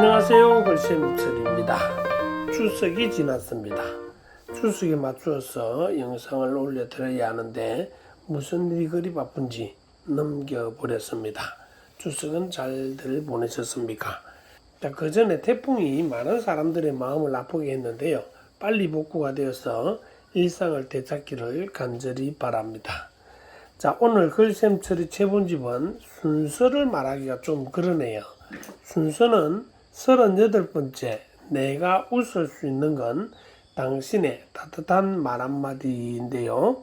안녕하세요 글쌤철입니다. 추석이 지났습니다. 추석에 맞추어서 영상을 올려드려야 하는데 무슨 일이 그리 바쁜지 넘겨버렸습니다. 추석은 잘들 보내셨습니까? 자, 그 전에 태풍이 많은 사람들의 마음을 아프게 했는데요. 빨리 복구가 되어서 일상을 되찾기를 간절히 바랍니다. 자 오늘 글쌤철의 최본집은 순서를 말하기가 좀 그러네요. 순서는 38번째 내가 웃을 수 있는 건 당신의 따뜻한 말 한마디인데요.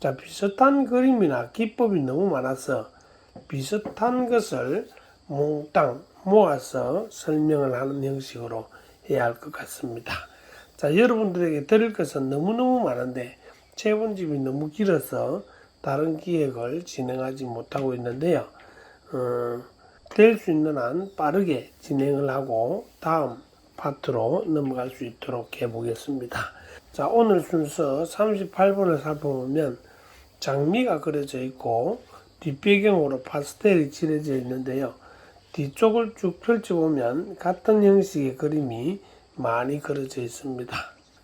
자, 비슷한 그림이나 기법이 너무 많아서 비슷한 것을 몽땅 모아서 설명을 하는 형식으로 해야 할 것 같습니다. 자, 여러분들에게 드릴 것은 너무너무 많은데 최본집이 너무 길어서 다른 기획을 진행하지 못하고 있는데요. 어, 될 수 있는 한 빠르게 진행을 하고 다음 파트로 넘어갈 수 있도록 해보겠습니다. 자, 오늘 순서 38번을 살펴보면 장미가 그려져 있고 뒷배경으로 파스텔이 칠해져 있는데요. 뒤쪽을 쭉 펼쳐보면 같은 형식의 그림이 많이 그려져 있습니다.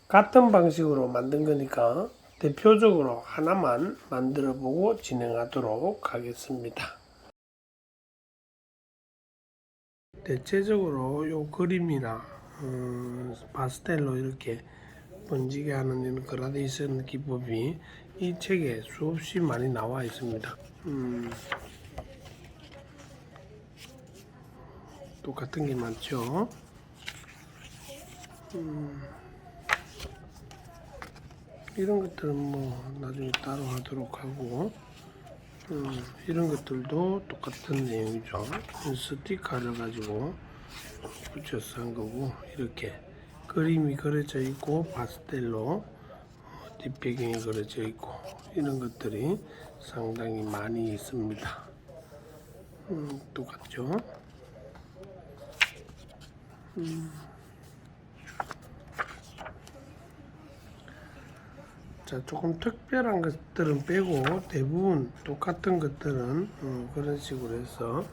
같은 방식으로 만든 거니까 대표적으로 하나만 만들어 보고 진행하도록 하겠습니다. 대체적으로 요 그림이나 음, 파스텔로 이렇게 번지게 하는 이런 그라데이션 기법이 이 책에 수없이 많이 나와 있습니다. 음, 똑같은 게 많죠. 음, 이런 것들은 뭐 나중에 따로 하도록 하고 음, 이런 것들도 똑같은 내용이죠. 스티커를 가지고 붙여서 한 거고 이렇게 그림이 그려져 있고 파스텔로 어, 뒷배경이 그려져 있고 이런 것들이 상당히 많이 있습니다. 음, 똑같죠. 자, 조금 특별한 것들은 빼고 대부분 똑같은 것들은 어, 그런 식으로 해서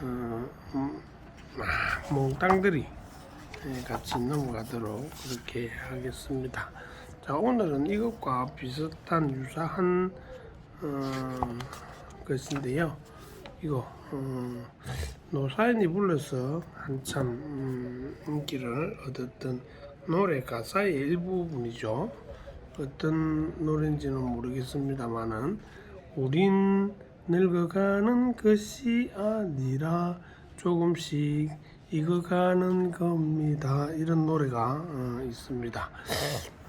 어, 음, 아, 몽땅들이 예, 같이 넘어가도록 그렇게 하겠습니다. 자, 오늘은 이것과 비슷한 유사한 어, 것인데요. 이거 어, 노사연이 불러서 한참 음, 인기를 얻었던 노래 가사의 일부분이죠. 어떤 노래인지는 모르겠습니다만은 우린 늙어가는 것이 아니라 조금씩 익어가는 겁니다. 이런 노래가 어, 있습니다.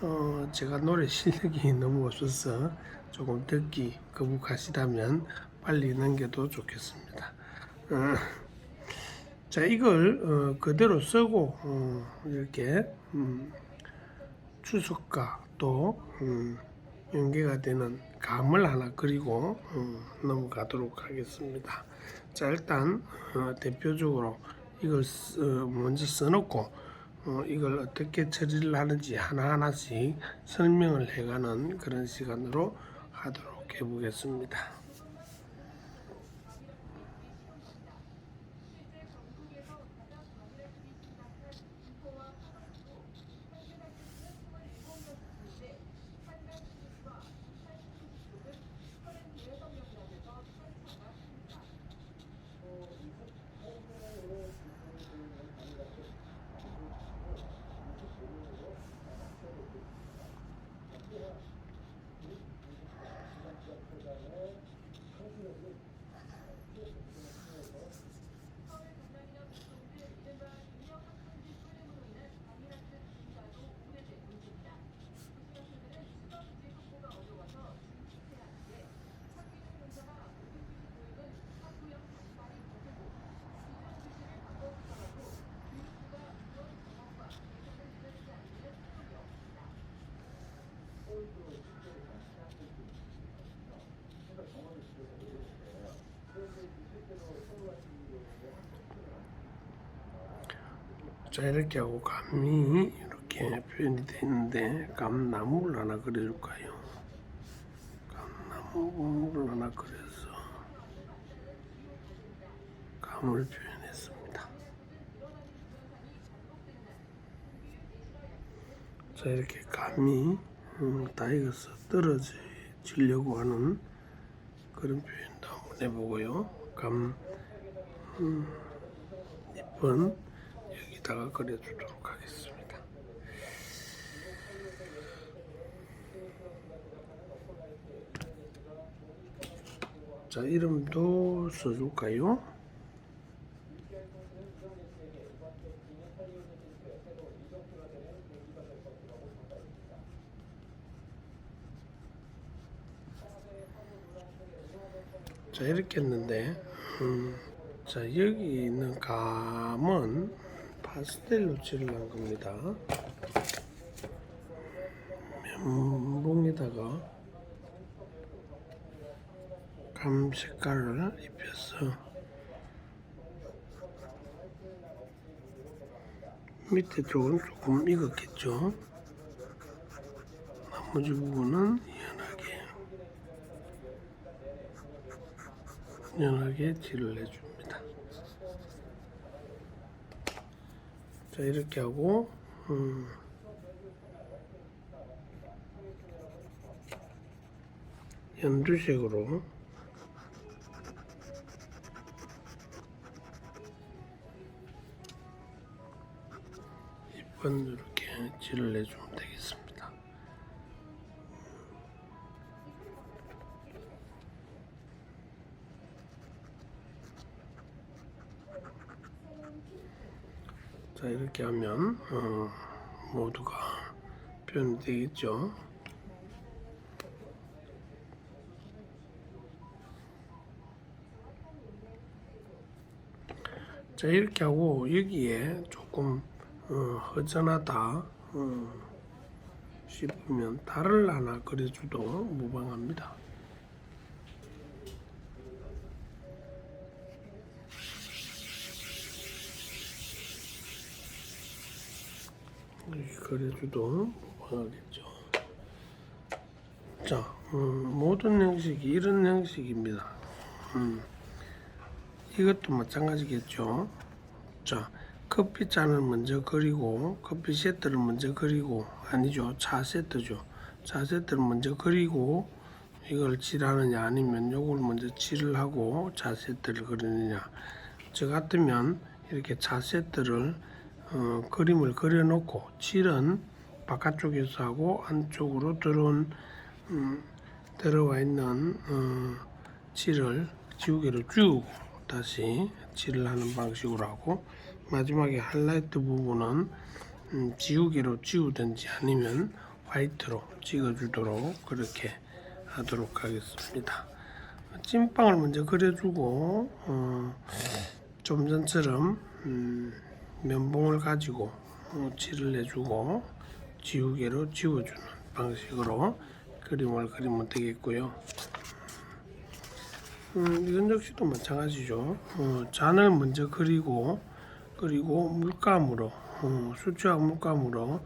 어, 제가 노래 실력이 너무 없어서 조금 듣기 거북하시다면 빨리 넘겨도 좋겠습니다. 어, 자 이걸 어, 그대로 쓰고 어, 이렇게 음, 추석과 또 음, 연계가 되는 감을 하나 그리고 음, 넘어가도록 하겠습니다. 자 일단 어, 대표적으로 이걸 쓰, 어, 먼저 써놓고 어, 이걸 어떻게 처리를 하는지 하나하나씩 설명을 해가는 그런 시간으로 하도록 해보겠습니다. 자 이렇게 하고 감이 이렇게 표현이 되는데 감나무를 하나 그려줄까요? 감나무를 하나 그려서 감을 표현했습니다. 자 이렇게 감이 음, 다 익어서 떨어지려고 하는 그런 표현도 한번 해보고요. 감 음, 잎은 여기다가 그려주도록 하겠습니다. 자 이름도 써줄까요? 자 이렇게 했는데. 음, 자 여기 있는 감은 파스텔로 칠한 겁니다. 면봉에다가 감 색깔을 입혀서 밑에 쪽은 조금 익었겠죠? 나머지 부분은 연하게 칠을 해줍니다. 자 이렇게 하고 음, 연두색으로 잎은 이렇게 해주면 되겠습니다. 자 이렇게 하면 어, 모두가 표현되겠죠. 자 이렇게 하고 여기에 조금 어, 허전하다 어, 싶으면 달을 하나 그려줘도 무방합니다. 그려줘도 무방하겠죠. 자, 음, 모든 형식이 이런 형식입니다. 음, 이것도 마찬가지겠죠. 자, 커피 잔을 먼저 그리고 커피 세트를 먼저 그리고 아니죠. 차 세트죠. 차 세트를 먼저 그리고 이걸 칠하느냐 아니면 요걸 먼저 칠을 하고 차 세트를 그리느냐. 저 같으면 이렇게 차 세트를 어, 그림을 그려놓고 칠은 바깥쪽에서 하고 안쪽으로 들어온 음, 들어와 있는 어, 칠을 지우개로 쭉 다시 칠을 하는 방식으로 하고 마지막에 하이라이트 부분은 음, 지우개로 지우든지 아니면 화이트로 찍어주도록 그렇게 하도록 하겠습니다. 찐빵을 먼저 그려주고 어, 좀 전처럼 음, 면봉을 가지고 어, 칠을 해주고 지우개로 지워주는 방식으로 그림을 그리면 되겠고요. 음, 이건 역시도 마찬가지죠. 어, 잔을 먼저 그리고 그리고 물감으로 어, 수채화 물감으로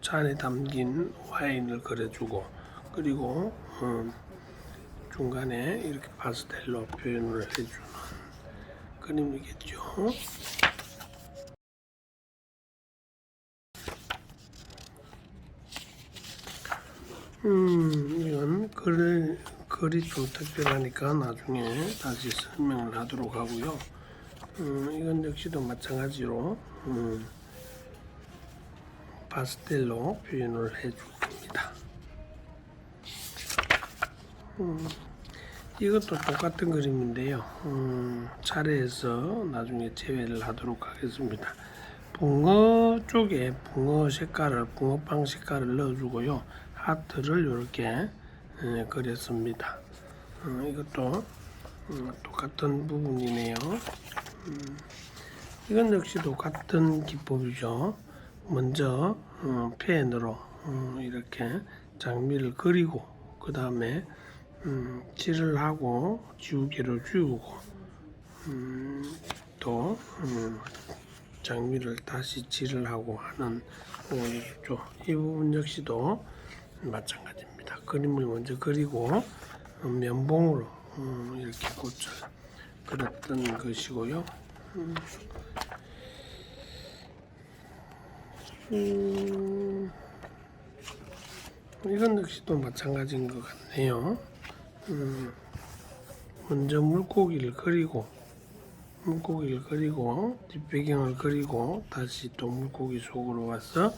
잔에 담긴 와인을 그려주고 그리고 어, 중간에 이렇게 파스텔로 표현을 해주는 그림이겠죠. 음, 이건 글, 글이 좀 특별하니까 나중에 다시 설명을 하도록 하고요. 음, 이건 역시도 마찬가지로 음, 파스텔로 표현을 해줄 겁니다. 음, 이것도 똑같은 그림인데요. 음, 차례해서 나중에 제외를 하도록 하겠습니다. 붕어 쪽에 붕어 색깔을 붕어빵 색깔을 넣어주고요. 하트를 이렇게 예, 그렸습니다. 어, 이것도 음, 똑같은 부분이네요. 음, 이건 역시도 같은 기법이죠. 먼저 어, 펜으로 어, 이렇게 장미를 그리고 그 다음에 음, 칠을 하고 지우개로 지우고 음, 또 음, 장미를 다시 칠을 하고 하는 부분이죠. 이 부분 역시도 마찬가지입니다. 그림을 먼저 그리고 어, 면봉으로 음, 이렇게 꽃을 그렸던 것이고요. 음, 음, 이건 역시도 마찬가지인 것 같네요. 음, 먼저 물고기를 그리고 물고기를 그리고 뒷배경을 그리고 다시 또 물고기 속으로 와서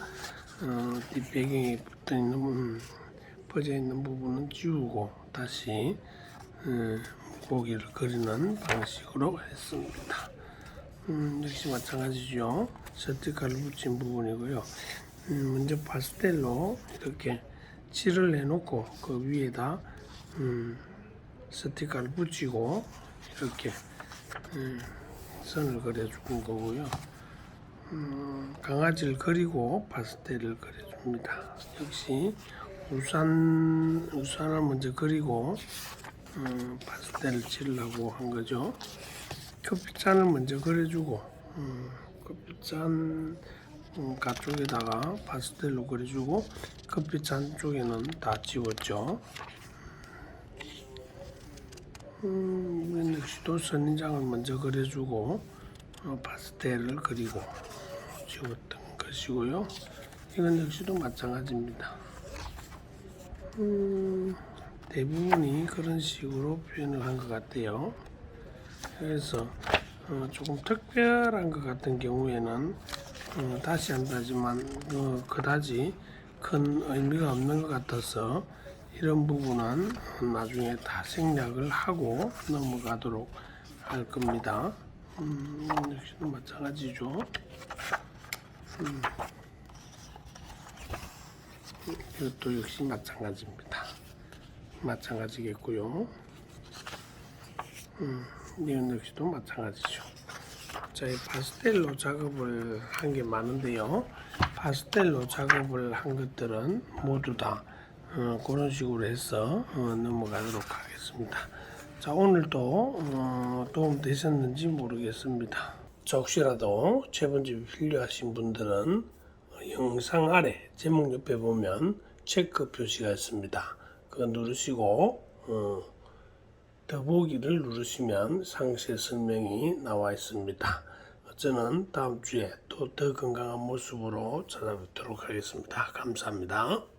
어, 뒷배경에 붙어 있는 음, 퍼져 있는 부분은 지우고 다시 음, 물고기를 그리는 방식으로 했습니다. 음, 역시 마찬가지죠. 스티커를 붙인 부분이고요. 음, 먼저 파스텔로 이렇게 칠을 해놓고 그 위에다 음, 스티커를 붙이고 이렇게 음, 선을 그려주는 거고요. 음, 강아지를 그리고 파스텔을 그려줍니다. 역시 우산 우산을 먼저 그리고 음, 파스텔을 칠라고 한 거죠. 커피잔을 먼저 그려주고 음, 커피잔 음, 가쪽에다가 파스텔로 그려주고 커피잔 쪽에는 다 지웠죠. 음, 역시도 선인장을 먼저 그려주고 어, 파스텔을 그리고 지웠던 것이고요. 이건 역시도 마찬가지입니다. 음, 대부분이 그런 식으로 표현을 한 것 같아요. 그래서 어, 조금 특별한 것 같은 경우에는 어, 다시 한다지만 어, 그다지 큰 의미가 없는 것 같아서 이런 부분은 나중에 다 생략을 하고 넘어가도록 할 겁니다. 음, 역시도 마찬가지죠. 음. 이것도 역시 마찬가지입니다. 마찬가지겠고요. 이건 역시도 마찬가지죠. 자, 이 파스텔로 작업을 한 게 많은데요. 파스텔로 작업을 한 것들은 모두 다 어, 그런 식으로 해서 어, 넘어가도록 하겠습니다. 자, 오늘도 어, 도움 되셨는지 모르겠습니다. 자, 혹시라도 재본집이 필요하신 분들은 어, 영상 아래 제목 옆에 보면 체크 표시가 있습니다. 그거 누르시고 어, 더보기를 누르시면 상세 설명이 나와 있습니다. 저는 다음 주에 또 더 건강한 모습으로 찾아뵙도록 하겠습니다. 감사합니다.